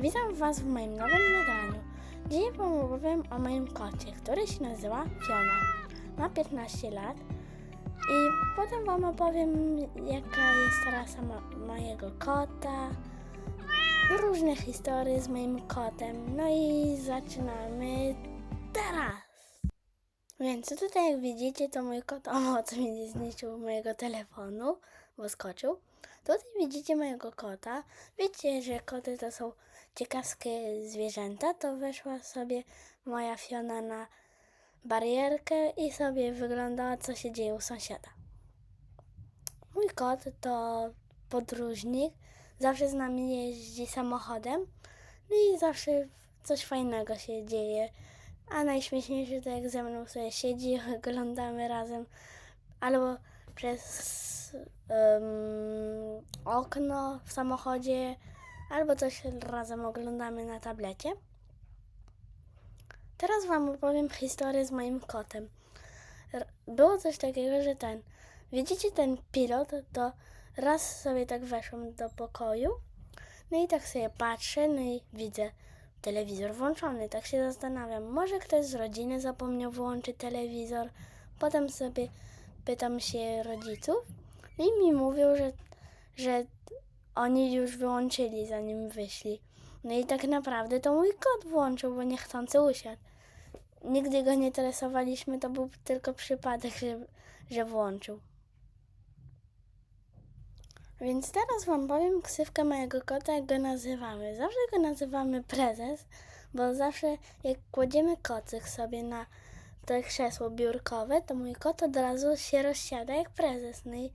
Witam Was w moim nowym nagraniu. Wam opowiem o moim kocie, który się nazywa Fiona. Ma 15 lat i potem Wam opowiem, jaka jest rasa mo- mojego kota, różne historie z moim kotem. No i zaczynamy teraz. Więc tutaj jak widzicie, to mój kot owoc mi nie zniszczył mojego telefonu, bo skoczył. Tutaj widzicie mojego kota. Wiecie, że koty to są ciekawskie zwierzęta. To weszła sobie moja Fiona na barierkę i sobie wyglądała, co się dzieje u sąsiada. Mój kot to podróżnik. Zawsze z nami jeździ samochodem. No i zawsze coś fajnego się dzieje. A najśmieszniejsze to jak ze mną sobie siedzi, oglądamy razem albo przez em, okno w samochodzie, albo coś razem oglądamy na tablecie. Teraz Wam opowiem historię z moim kotem. Było coś takiego, że ten, widzicie ten pilot, to raz sobie tak weszłam do pokoju, no i tak sobie patrzę, no i widzę telewizor włączony. Tak się zastanawiam, może ktoś z rodziny zapomniał wyłączyć telewizor. Potem sobie pytam się rodziców, no i mi mówią, że, że oni już wyłączyli, zanim wyszli. No i tak naprawdę to mój kot włączył, bo niechcący usiadł. Nigdy go nie interesowaliśmy, to był tylko przypadek, że, że włączył. Więc teraz Wam powiem ksywkę mojego kota, jak go nazywamy. Zawsze go nazywamy prezes, bo zawsze jak kładziemy kocyk sobie na to krzesło biurkowe, to mój kot od razu się rozsiada jak prezes. No i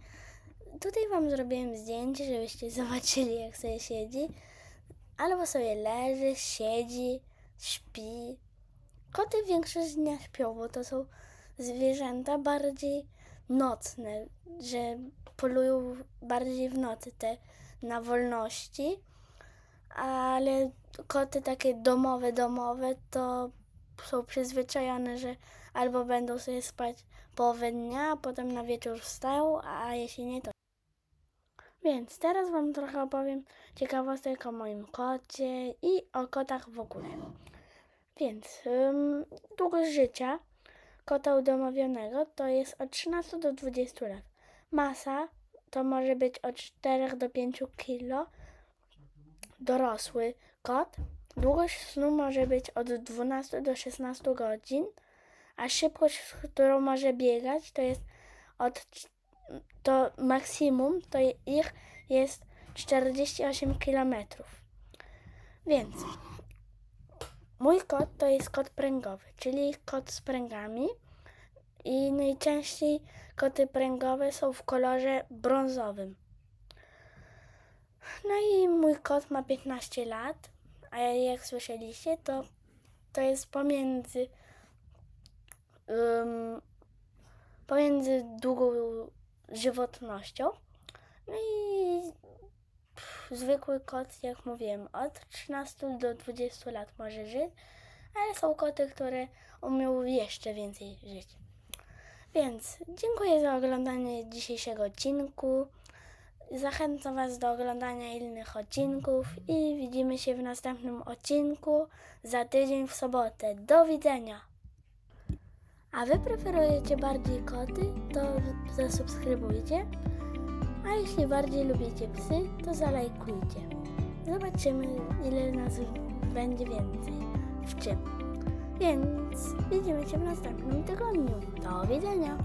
tutaj Wam zrobiłem zdjęcie, żebyście zobaczyli, jak sobie siedzi. Albo sobie leży, siedzi, śpi. Koty większość dnia śpią, bo to są zwierzęta bardziej nocne, że polują bardziej w nocy te na wolności, ale koty takie domowe, domowe to są przyzwyczajone, że albo będą sobie spać połowę dnia, a potem na wieczór wstają, a jeśli nie to. Więc teraz Wam trochę opowiem ciekawostek o moim kocie i o kotach w ogóle. Więc ym, długość życia kota udomowionego to jest od 13 do 20 lat. Masa to może być od 4 do 5 kg. Dorosły kot. Długość snu może być od 12 do 16 godzin, a szybkość, z którą może biegać, to jest od to maksimum to ich jest 48 km. Więc mój kot to jest kot pręgowy, czyli kot z pręgami. I najczęściej koty pręgowe są w kolorze brązowym. No i mój kot ma 15 lat, a jak słyszeliście, to, to jest pomiędzy ym, pomiędzy długą żywotnością. No i zwykły kot, jak mówiłem, od 13 do 20 lat może żyć, ale są koty, które umią jeszcze więcej żyć. Więc dziękuję za oglądanie dzisiejszego odcinku. Zachęcam Was do oglądania innych odcinków i widzimy się w następnym odcinku za tydzień w sobotę. Do widzenia! A Wy preferujecie bardziej koty, to zasubskrybujcie. A jeśli bardziej lubicie psy, to zalajkujcie. Zobaczymy, ile nas będzie więcej. W czym. Więc widzimy się w następnym tygodniu. Do widzenia!